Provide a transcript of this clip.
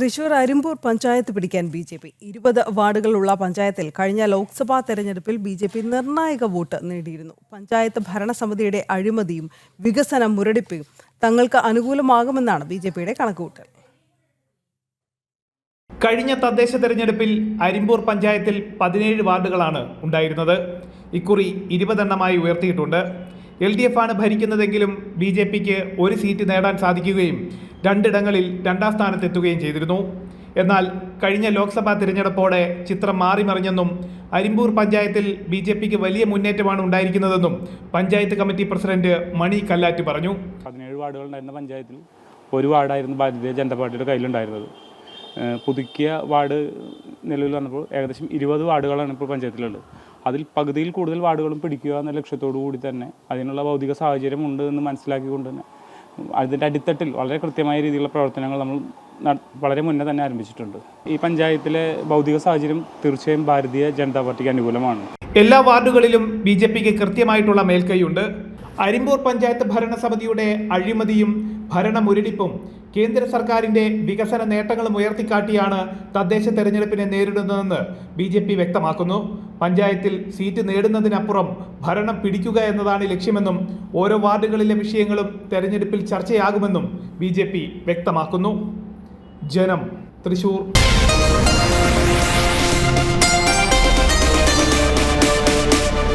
തൃശൂർ അരിമ്പൂർ പഞ്ചായത്ത് പിടിക്കാൻ B J P. ഇരുപത് വാർഡുകളുള്ള പഞ്ചായത്തിൽ കഴിഞ്ഞ ലോക്സഭാ തെരഞ്ഞെടുപ്പിൽ ബി ജെ പി നിർണായക വോട്ട് നേടിയിരുന്നു. പഞ്ചായത്ത് ഭരണസമിതിയുടെ അഴിമതിയും വികസന മുരടിപ്പും തങ്ങൾക്ക് അനുകൂലമാകുമെന്നാണ് ബി ജെ പിയുടെ കണക്കുകൂട്ടൽ. കഴിഞ്ഞ തദ്ദേശ തെരഞ്ഞെടുപ്പിൽ അരിമ്പൂർ പഞ്ചായത്തിൽ പതിനേഴ് വാർഡുകളാണ് ഉണ്ടായിരുന്നത്. ഇക്കുറി ഇരുപതെണ്ണമായി ഉയർത്തിയിട്ടുണ്ട്. എൽ ഡി എഫ് ആണ് ഭരിക്കുന്നതെങ്കിലും ബി ജെ പിക്ക് ഒരു സീറ്റ് നേടാൻ സാധിക്കുകയും രണ്ടിടങ്ങളിൽ രണ്ടാം സ്ഥാനത്തെത്തുകയും ചെയ്തിരുന്നു. എന്നാൽ കഴിഞ്ഞ ലോക്സഭാ തിരഞ്ഞെടുപ്പോടെ ചിത്രം മാറിമറിഞ്ഞെന്നും അരിമ്പൂർ പഞ്ചായത്തിൽ ബി ജെ പിക്ക് വലിയ മുന്നേറ്റമാണ് ഉണ്ടായിരിക്കുന്നതെന്നും പഞ്ചായത്ത് കമ്മിറ്റി പ്രസിഡന്റ് മണി കല്ലാറ്റ് പറഞ്ഞു. പതിനേഴ് വാർഡുകളുണ്ടായിരുന്ന പഞ്ചായത്തിൽ ഒരു വാർഡായിരുന്നു ഭാരതീയ ജനതാ പാർട്ടിയുടെ കയ്യിലുണ്ടായിരുന്നത്. പുതുക്കിയ വാർഡ് നിലവിൽ വന്നപ്പോൾ ഏകദേശം ഇരുപത് വാർഡുകളാണ് ഇപ്പോൾ പഞ്ചായത്തിലുള്ളത്. അതിൽ പകുതിയിൽ കൂടുതൽ വാർഡുകളും പിടിക്കുക എന്ന ലക്ഷ്യത്തോടു കൂടി തന്നെ അതിനുള്ള ഭൗതിക സാഹചര്യം ഉണ്ട് എന്ന് മനസ്സിലാക്കിക്കൊണ്ട് തന്നെ അതിന്റെ അടിത്തട്ടിൽ വളരെ കൃത്യമായ രീതിയിലുള്ള പ്രവർത്തനങ്ങൾ നമ്മൾ വളരെ മുന്നേ തന്നെ ആരംഭിച്ചിട്ടുണ്ട്. ഈ പഞ്ചായത്തിലെ ഭൗതിക സാഹചര്യം തീർച്ചയായും ഭാരതീയ ജനതാ പാർട്ടിക്ക് അനുകൂലമാണ്. എല്ലാ വാർഡുകളിലും ബി ജെ പിക്ക് കൃത്യമായിട്ടുള്ള മേൽക്കൈയുണ്ട്. അരിമ്പൂർ പഞ്ചായത്ത് ഭരണസമിതിയുടെ അഴിമതിയും ഭരണമുരടിപ്പും കേന്ദ്ര സർക്കാരിന്റെ വികസന നേട്ടങ്ങളും ഉയർത്തിക്കാട്ടിയാണ് തദ്ദേശ തെരഞ്ഞെടുപ്പിനെ നേരിടുന്നതെന്ന് ബി ജെ പി വ്യക്തമാക്കുന്നു. പഞ്ചായത്തിൽ സീറ്റ് നേടുന്നതിനപ്പുറം ഭരണം പിടിക്കുക എന്നതാണ് ലക്ഷ്യമെന്നും ഓരോ വാർഡുകളിലെ വിഷയങ്ങളും തെരഞ്ഞെടുപ്പിൽ ചർച്ചയാകുമെന്നും ബി വ്യക്തമാക്കുന്നു. ജനം തൃശൂർ.